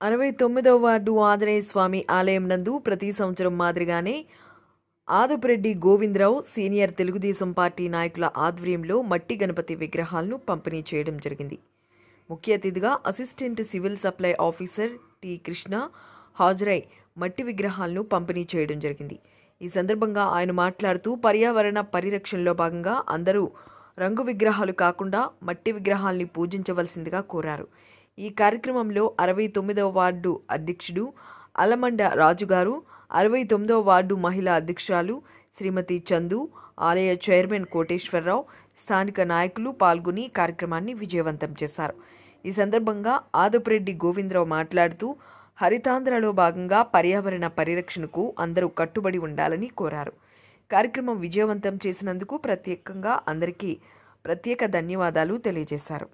అరవై తొమ్మిదవ వార్డు ఆంజనేయ స్వామి ఆలయం నందు ప్రతి సంవత్సరం మాదిరిగానే ఆదుపురెడ్డి గోవిందరావు సీనియర్ తెలుగుదేశం పార్టీ నాయకుల ఆధ్వర్యంలో మట్టి గణపతి విగ్రహాలను పంపిణీ చేయడం జరిగింది. ముఖ్య అతిథిగా assistant civil supply officer T Krishna హాజరై మట్టి విగ్రహాలను పంపిణీ చేయడం జరిగింది. ఈ సందర్భంగా ఆయన మాట్లాడుతూ పర్యావరణ పరిరక్షణలో భాగంగా అందరూ రంగు విగ్రహాలు కాకుండా మట్టి విగ్రహాల్ని పూజించవలసిందిగా కోరారు. ఈ కార్యక్రమంలో అరవై తొమ్మిదవ వార్డు అధ్యక్షుడు అలమండ రాజుగారు అరవై తొమ్మిదవ వార్డు మహిళా అధ్యక్షురాలు శ్రీమతి చందు ఆలయ చైర్మన్ కోటేశ్వరరావు స్థానిక నాయకులు పాల్గొని కార్యక్రమాన్ని విజయవంతం చేశారు. ఈ సందర్భంగా ఆదపురెడ్డి గోవిందరావు మాట్లాడుతూ హరితాంధ్రలో భాగంగా పర్యావరణ పరిరక్షణకు అందరూ కట్టుబడి ఉండాలని కోరారు. కార్యక్రమం విజయవంతం చేసినందుకు ప్రత్యేకంగా అందరికీ ప్రత్యేక ధన్యవాదాలు తెలియజేశారు.